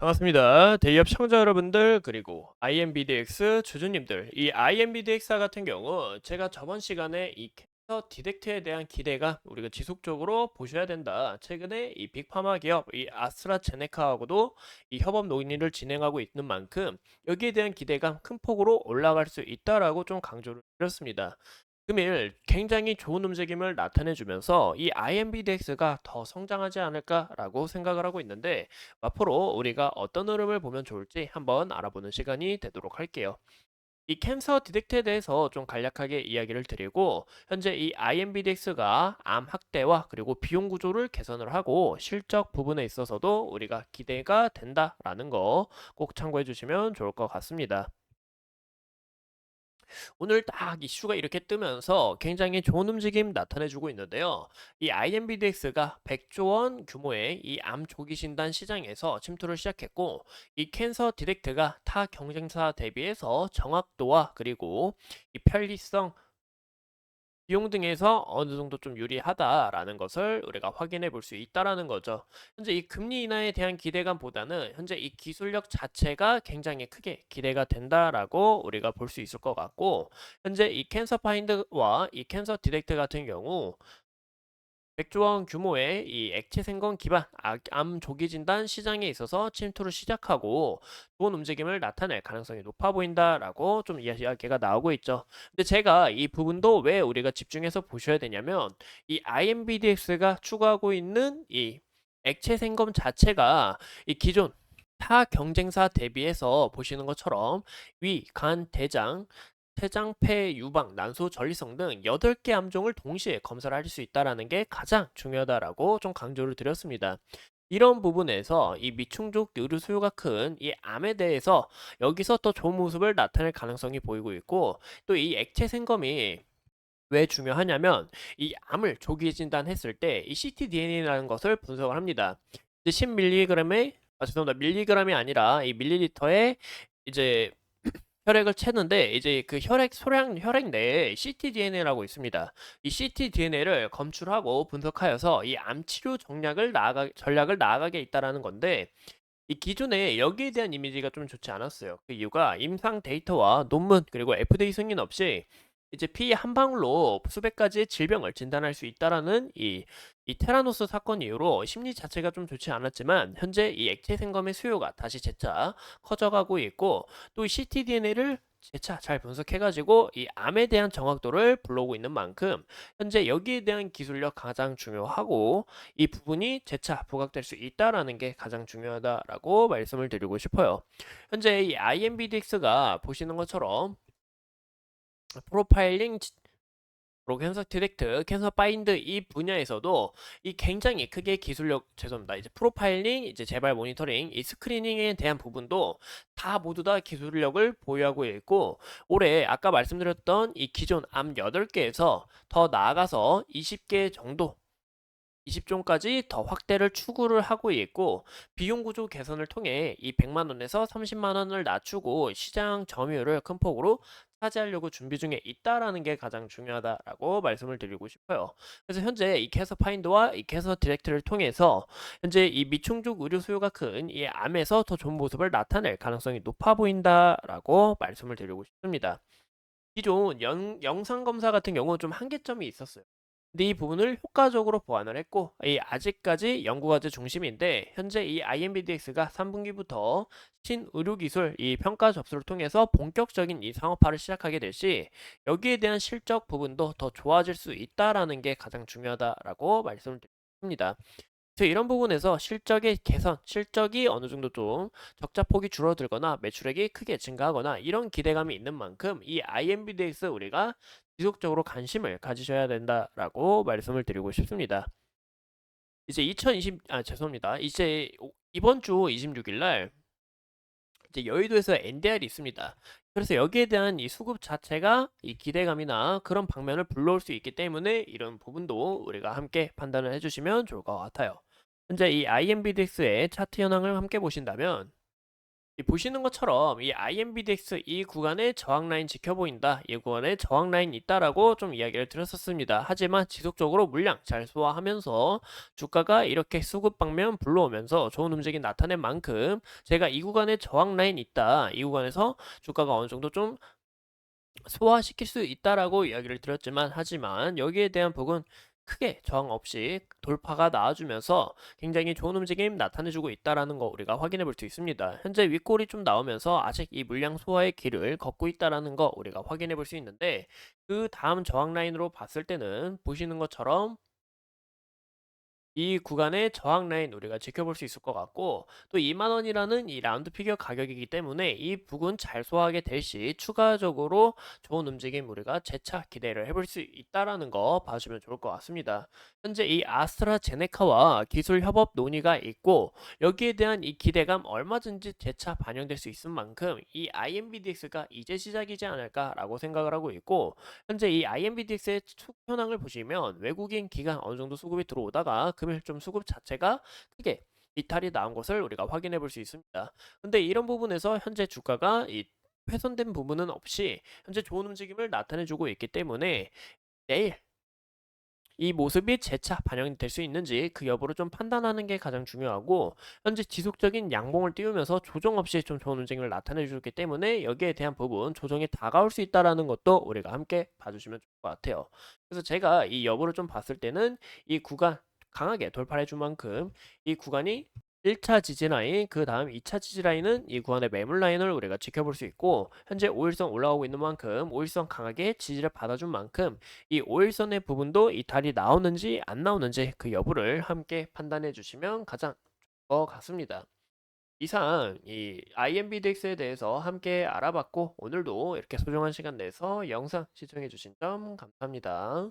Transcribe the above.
반갑습니다. 대기업 시청자 여러분들 그리고 IMBDX 주주님들 이 IMBDX 같은 경우 제가 저번 시간에 이 캔서 디텍트에 대한 기대가 우리가 지속적으로 보셔야 된다. 최근에 이 빅파마 기업 이 아스트라제네카하고도 이 협업 논의를 진행하고 있는 만큼 여기에 대한 기대가 큰 폭으로 올라갈 수 있다라고 좀 강조를 드렸습니다. 금일 굉장히 좋은 움직임을 나타내 주면서 이 IMBDX가 더 성장하지 않을까라고 생각을 하고 있는데 앞으로 우리가 어떤 흐름을 보면 좋을지 한번 알아보는 시간이 되도록 할게요. 이 캔서 디텍트에 대해서 좀 간략하게 이야기를 드리고 현재 이 IMBDX가 암 확대와 그리고 비용 구조를 개선을 하고 실적 부분에 있어서도 우리가 기대가 된다라는 거 꼭 참고해 주시면 좋을 것 같습니다. 오늘 딱 이슈가 이렇게 뜨면서 굉장히 좋은 움직임 나타내주고 있는데요. 이 IMBDX가 100조 원 규모의 이 암 조기 진단 시장에서 침투를 시작했고, 이 캔서 디렉트가 타 경쟁사 대비해서 정확도와 그리고 이 편리성, 비용 등에서 어느 정도 좀 유리하다라는 것을 우리가 확인해 볼 수 있다라는 거죠. 현재 이 금리 인하에 대한 기대감보다는 현재 이 기술력 자체가 굉장히 크게 기대가 된다라고 우리가 볼 수 있을 것 같고, 현재 이 캔서 파인드와 이 캔서 디렉트 같은 경우 100조 원 규모의 이 액체 생건 기반 아- 암 조기 진단 시장에 있어서 침투를 시작하고 좋은 움직임을 나타낼 가능성이 높아 보인다라고 좀 이야기가 나오고 있죠. 근데 제가 이 부분도 왜 우리가 집중해서 보셔야 되냐면 이 IMBDX가 추구하고 있는 이 액체 생검 자체가 이 기존 타 경쟁사 대비해서 보시는 것처럼 위, 간, 대장 췌장, 폐, 유방, 난소, 전리성 등 8개 암종을 동시에 검사를 할 수 있다는 게 가장 중요하다라고 좀 강조를 드렸습니다. 이런 부분에서 이 미충족 의료 수요가 큰 이 암에 대해서 여기서 또 좋은 모습을 나타낼 가능성이 보이고 있고 또 이 액체 생검이 왜 중요하냐면 이 암을 조기 진단했을 때 이 ctDNA라는 것을 분석을 합니다. 이제 10mg의 아 죄송합니다. 밀리그램이 아니라 이 밀리리터에 이제 혈액을 채는데 이제 그 혈액 소량 혈액 내에 ctDNA라고 있습니다. 이 ctDNA를 검출하고 분석하여서 이 암 치료 전략을 나아가 전략을 나아가게 있다라는 건데 이 기존에 여기에 대한 이미지가 좀 좋지 않았어요. 그 이유가 임상 데이터와 논문 그리고 FDA 승인 없이 이제 피 한 방울로 수백 가지의 질병을 진단할 수 있다라는 이, 이 테라노스 사건 이후로 심리 자체가 좀 좋지 않았지만 현재 이 액체 생검의 수요가 다시 재차 커져가고 있고 또 이 ctDNA를 재차 잘 분석해가지고 이 암에 대한 정확도를 불러오고 있는 만큼 현재 여기에 대한 기술력 가장 중요하고 이 부분이 재차 부각될 수 있다라는 게 가장 중요하다라고 말씀을 드리고 싶어요. 현재 이 IMBDX가 보시는 것처럼 프로파일링 프로 캔서 디렉트, 캔서 파인드 이 분야에서도 이 굉장히 크게 기술력 죄송합니다. 이제 프로파일링, 이제 재발 모니터링, 이 스크리닝에 대한 부분도 다 모두 다 기술력을 보유하고 있고 올해 아까 말씀드렸던 이 기존 암 8개에서 더 나아가서 20개 정도 20종까지 더 확대를 추구를 하고 있고 비용 구조 개선을 통해 이 100만 원에서 30만 원을 낮추고 시장 점유율을 큰 폭으로 차지하려고 준비 중에 있다라는 게 가장 중요하다라고 말씀을 드리고 싶어요. 그래서 현재 이 캐서 파인드와 이 캐서 디렉트를 통해서 현재 이 미충족 의료 수요가 큰 이 암에서 더 좋은 모습을 나타낼 가능성이 높아 보인다라고 말씀을 드리고 싶습니다. 기존 영, 영상 검사 같은 경우 좀 한계점이 있었어요. 근데 이 부분을 효과적으로 보완을 했고 이 아직까지 연구과제 중심인데 현재 이 IMBDX가 3분기부터 신의료기술 이 평가 접수를 통해서 본격적인 이 상업화를 시작하게 될 시 여기에 대한 실적 부분도 더 좋아질 수 있다라는 게 가장 중요하다라고 말씀을 드립니다. 이런 부분에서 실적의 개선, 실적이 어느 정도 좀 적자 폭이 줄어들거나 매출액이 크게 증가하거나 이런 기대감이 있는 만큼 이 IMBDX 우리가 지속적으로 관심을 가지셔야 된다라고 말씀을 드리고 싶습니다. 이제 2020, 아, 죄송합니다. 이제 오- 이번 주 26일 날 이제 여의도에서 NDR이 있습니다. 그래서 여기에 대한 이 수급 자체가 이 기대감이나 그런 방면을 불러올 수 있기 때문에 이런 부분도 우리가 함께 판단을 해주시면 좋을 것 같아요. 현재 이 IMBDX의 차트 현황을 함께 보신다면 이 보시는 것처럼 이 IMBDX 이 구간에 저항 라인 지켜 보인다. 이 구간에 저항 라인 있다라고 좀 이야기를 드렸었습니다. 하지만 지속적으로 물량 잘 소화하면서 주가가 이렇게 수급 방면 불러오면서 좋은 움직임 나타낸 만큼 제가 이 구간에 저항 라인 있다. 이 구간에서 주가가 어느 정도 좀 소화시킬 수 있다라고 이야기를 드렸지만 하지만 여기에 대한 부분 크게 저항 없이 돌파가 나와주면서 굉장히 좋은 움직임 나타내주고 있다라는 거 우리가 확인해 볼 수 있습니다. 현재 윗골이 좀 나오면서 아직 이 물량 소화의 길을 걷고 있다라는 거 우리가 확인해 볼 수 있는데 그 다음 저항 라인으로 봤을 때는 보시는 것처럼 이 구간의 저항 라인 우리가 지켜볼 수 있을 것 같고 또 2만 원이라는 이 라운드 피겨 가격이기 때문에 이 부근 잘 소화하게 될 시 추가적으로 좋은 움직임 우리가 재차 기대를 해볼 수 있다라는 거 봐주면 좋을 것 같습니다. 현재 이 아스트라제네카와 기술 협업 논의가 있고 여기에 대한 이 기대감 얼마든지 재차 반영될 수 있을 만큼 이 IMBDX가 이제 시작이지 않을까라고 생각을 하고 있고 현재 이 IMBDX의 축 현황을 보시면 외국인 기관 어느 정도 수급이 들어오다가 금일 좀 수급 자체가 크게 이탈이 나온 것을 우리가 확인해 볼 수 있습니다. 근데 이런 부분에서 현재 주가가 이 훼손된 부분은 없이 현재 좋은 움직임을 나타내 주고 있기 때문에 내일 이 모습이 재차 반영이 될 수 있는지 그 여부를 좀 판단하는 게 가장 중요하고 현재 지속적인 양봉을 띄우면서 조정 없이 좀 좋은 움직임을 나타내 주기 때문에 여기에 대한 부분 조정이 다가올 수 있다라는 것도 우리가 함께 봐주시면 좋을 것 같아요. 그래서 제가 이 여부를 좀 봤을 때는 이 구간 강하게 돌파해 줄 만큼 이 구간이 1차 지지라인, 그 다음 2차 지지라인은 이 구간의 매물 라인을 우리가 지켜볼 수 있고 현재 5일선 올라오고 있는 만큼 5일선 강하게 지지를 받아준 만큼 이 5일선의 부분도 이탈이 나오는지 안 나오는지 그 여부를 함께 판단해 주시면 가장 좋을 것 같습니다. 이상 이 IMBDX에 대해서 함께 알아봤고 오늘도 이렇게 소중한 시간 내서 영상 시청해 주신 점 감사합니다.